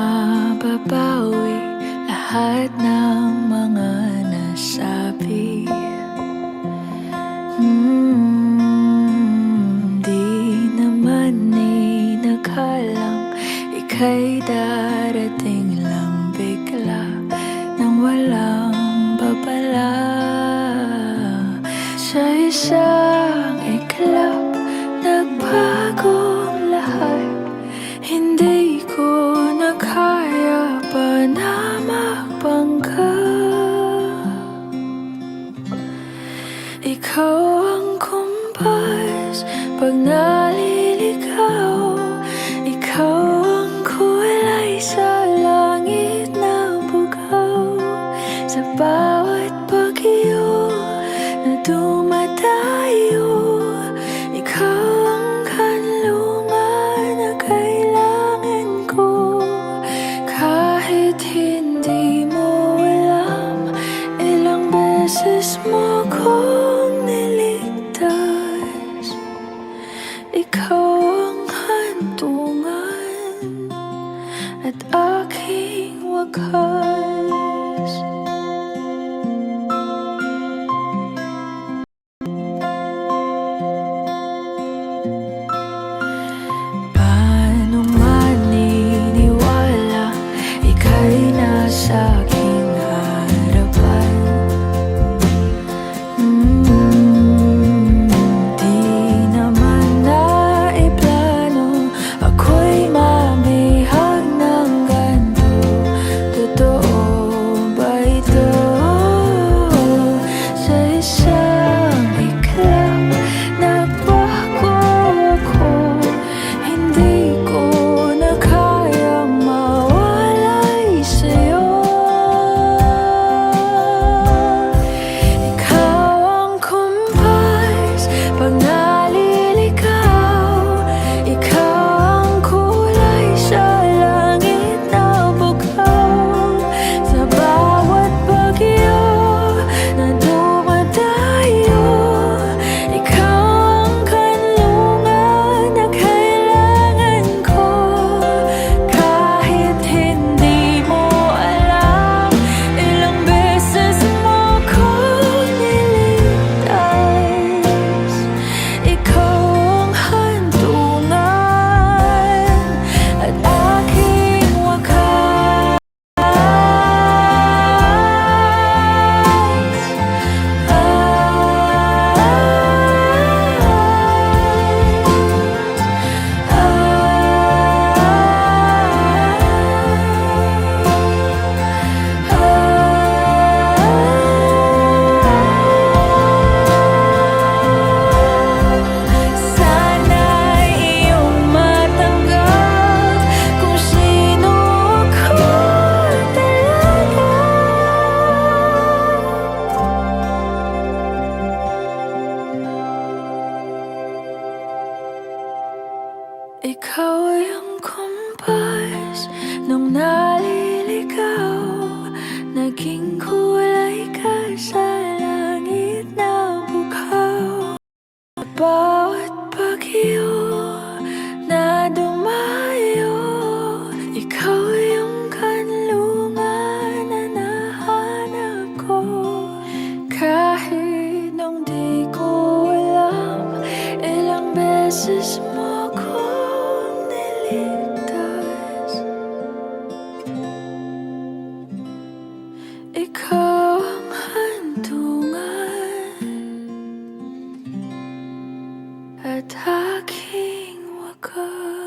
mababawi lahat ng mga nasabi. Mm, Di naman inakalang ika'y darating lang bigla Nang walang babala. Sa isang iklap nagbago pag na Ikaw yung kumpas nung naliligaw. Naging kumpas Ikaw ang handungan At aking wakas